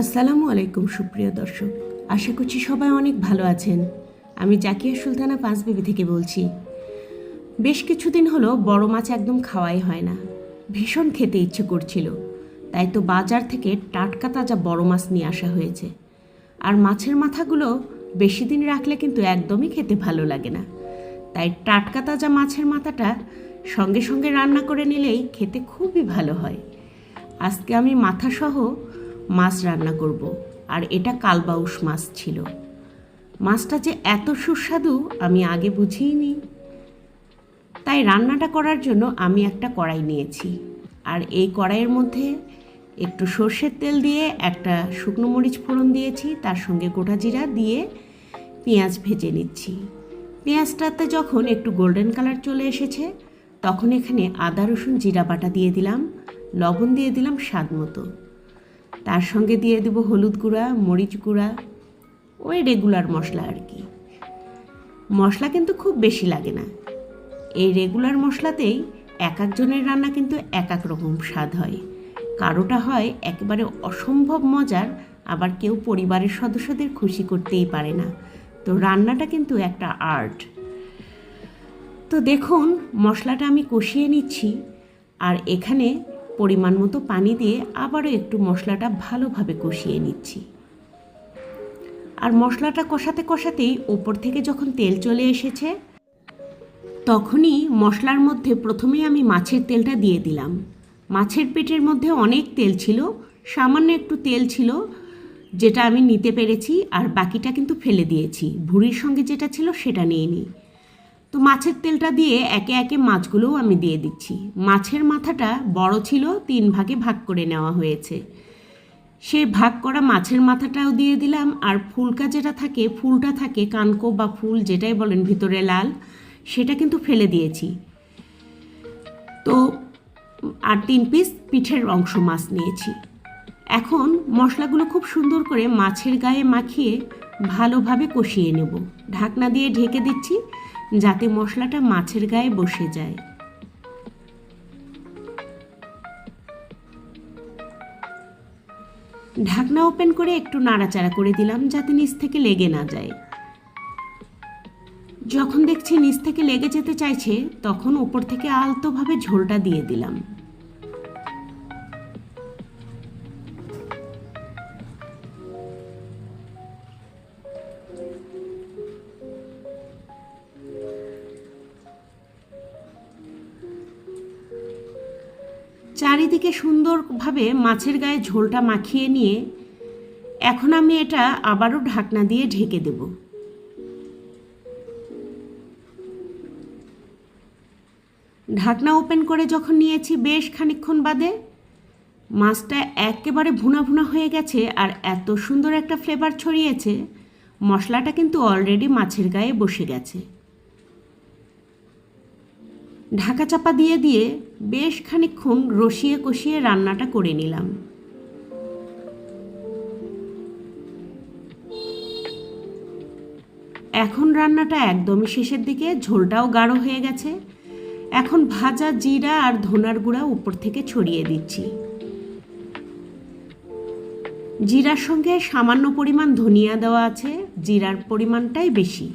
আসসালামু আলাইকুম, সুপ্রিয় দর্শক। আশা করছি সবাই অনেক ভালো আছেন। আমি জাকিয়া সুলতানা পাঁচবিবি থেকে বলছি, বেশ কিছুদিন হলো বড় মাছ একদম খাওয়াই হয় না। ভীষণ খেতে ইচ্ছে করছিল। তাই তো বাজার থেকে টাটকা তাজা বড় মাছ নিয়ে আসা হয়েছে। আর মাছের মাথাগুলো বেশি দিন রাখলে কিন্তু একদমই খেতে ভালো লাগে না। তাই টাটকা তাজা মাছের মাথাটা সঙ্গে সঙ্গে রান্না করে নিলেই খেতে খুবই ভালো হয়। আজকে আমি মাথাসহ মাছ রান্না করব, আর এটা কালবাউস মাছ ছিল। মাছটা যে এত সুস্বাদু আমি আগে বুঝিনি তাই রান্নাটা করার জন্য আমি একটা কড়াই নিয়েছি, আর এই কড়াইয়ের মধ্যে একটু সর্ষের তেল দিয়ে একটা শুকনো মরিচ ফোড়ন দিয়েছি, তার সঙ্গে গোটা জিরা দিয়ে পেঁয়াজ ভেজে নিচ্ছি। পেঁয়াজটাতে যখন একটু গোল্ডেন কালার চলে এসেছে, তখন এখানে আদা, রসুন, জিরা বাটা দিয়ে দিলাম, লবণ দিয়ে দিলাম স্বাদ মতো। তার সঙ্গে দিয়ে দেব হলুদ গুঁড়া, মরিচ গুঁড়া, ওই রেগুলার মশলা আর কি। মশলা কিন্তু খুব বেশি লাগে না। এই রেগুলার মশলাতেই এক একজনের রান্না কিন্তু এক এক রকম স্বাদ হয়। কারোটা হয় একেবারে অসম্ভব মজার, আবার কেউ পরিবারের সদস্যদের খুশি করতেই পারে না। তো রান্নাটা কিন্তু একটা আর্ট তো দেখুন, মশলাটা আমি কষিয়ে নিচ্ছি, আর এখানে পরিমাণ মতো পানি দিয়ে আবারও একটু মশলাটা ভালোভাবে কষিয়ে নিচ্ছি। আর মশলাটা কষাতে কষাতেই ওপর থেকে যখন তেল চলে এসেছে, তখনই মশলার মধ্যে প্রথমেই আমি মাছের তেলটা দিয়ে দিলাম। মাছের পেটের মধ্যে অনেক তেল ছিল, সামান্য একটু তেল ছিল, যেটা আমি নিতে পেরেছি, আর বাকিটা কিন্তু ফেলে দিয়েছি। ভুড়ির সঙ্গে যেটা ছিল সেটা নিয়ে নিই। তো মাছের তেলটা দিয়ে একে একে মাছগুলোও আমি দিয়ে দিচ্ছি। মাছের মাথাটা বড় ছিল, তিন ভাগে ভাগ করে নেওয়া হয়েছে। সেই ভাগ করা মাছের মাথাটাও দিয়ে দিলাম, আর ফুলকা যেটা থাকে, ফুলটা থাকে কানকো বা ফুল যেটাই বলেন ভিতরে লাল, সেটা কিন্তু ফেলে দিয়েছি। তো, আর তিন পিস পিঠের অংশ মাছ নিয়েছি। এখন মশলাগুলো খুব সুন্দর করে মাছের গায়ে মাখিয়ে ভালোভাবে কষিয়ে নেব। ঢাকনা দিয়ে ঢেকে দিচ্ছি যাতে মশলাটা মাছের গায়ে বসে যায়। ঢাকনা ওপেন করে একটু নাড়াচাড়া করে দিলাম যাতে নিচ থেকে লেগে না যায়। যখন দেখছি নিচ থেকে লেগে যেতে চাইছে, তখন ওপর থেকে আলতোভাবে ঝোলটা দিয়ে দিলাম। চারিদিকে সুন্দরভাবে মাছের গায়ে ঝোলটা মাখিয়ে নিয়ে এখন আমি এটা আবারও ঢাকনা দিয়ে ঢেকে দেব। ঢাকনা ওপেন করে যখন নিয়েছি বেশ খানিকক্ষণ বাদে, মাছটা একেবারে ভুনা ভুনা হয়ে গেছে আর এত সুন্দর একটা ফ্লেভার ছড়িয়েছে, মশলাটা কিন্তু অলরেডি মাছের গায়ে বসে গেছে। ঢাকা চাপা দিয়ে দিয়ে বেশ খানিকক্ষণ রসিয়ে কষিয়ে রান্নাটা করে নিলাম। এখন রান্নাটা একদমই শেষের দিকে, ঝোলটাও গাঢ় হয়ে গেছে। এখন ভাজা জিরা আর ধনার গুঁড়া উপর থেকে ছড়িয়ে দিচ্ছি। জিরার সঙ্গে সামান্য পরিমাণ ধনিয়া দেওয়া আছে, জিরার পরিমাণটাই বেশি।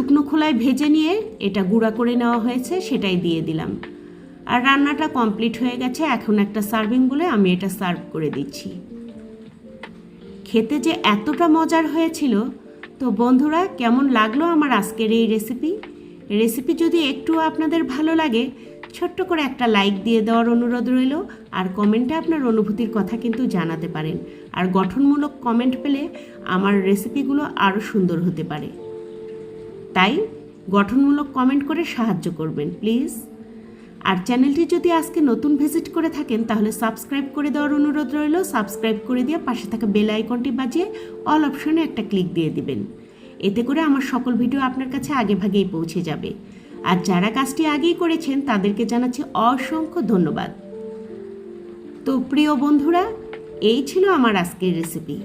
শুকনো খোলায় ভেজে নিয়ে এটা গুঁড়া করে নেওয়া হয়েছে, সেটাই দিয়ে দিলাম। আর রান্নাটা কমপ্লিট হয়ে গেছে, এখন একটা সার্ভিং বলে আমি এটা সার্ভ করে দিচ্ছি। খেতে যে এতটা মজার হয়েছিল, তো বন্ধুরা কেমন লাগল আমার আজকের এই রেসিপি? রেসিপি যদি একটু আপনাদের ভালো লাগে, ছোট্ট করে একটা লাইক দিয়ে দেওয়ার অনুরোধ রইল, আর কমেন্টে আপনার অনুভূতির কথা কিন্তু জানাতে পারেন। আর গঠনমূলক কমেন্ট পেলে আমার রেসিপিগুলো আরও সুন্দর হতে পারে। তাই গঠনমূলক কমেন্ট করে সাহায্য করবেন, প্লিজ। আর চ্যানেলটি যদি আজকে নতুন ভিজিট করে থাকেন, তাহলে সাবস্ক্রাইব করে দেওয়ার অনুরোধ রইল। সাবস্ক্রাইব করে দিয়ে পাশে থাকা বেল আইকনটি বাজিয়ে অল অপশনে একটা ক্লিক দিয়ে দিবেন। এতে করে আমার সকল ভিডিও আপনার কাছে আগে ভাগেই পৌঁছে যাবে। আর যারা কাজটি আগেই করেছেন, তাদেরকে জানাচ্ছি অসংখ্য ধন্যবাদ। তো প্রিয় বন্ধুরা, এই ছিল আমার আজকের রেসিপি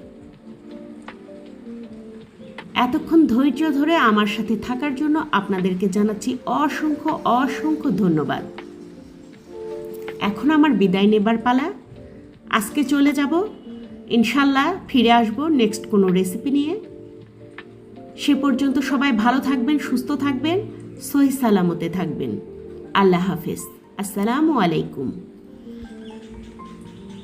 এতক্ষণ ধৈর্য ধরে আমার সাথে থাকার জন্য আপনাদেরকে জানাচ্ছি অসংখ্য অসংখ্য ধন্যবাদ। এখন আমার বিদায় নেবার পালা। আজকে চলে যাব। ইনশাল্লাহ ফিরে আসব নেক্সট কোনো রেসিপি নিয়ে। সে পর্যন্ত সবাই ভালো থাকবেন, সুস্থ থাকবেন, সহি সালামতে থাকবেন। আল্লাহ হাফেজ। আসসালামু আলাইকুম।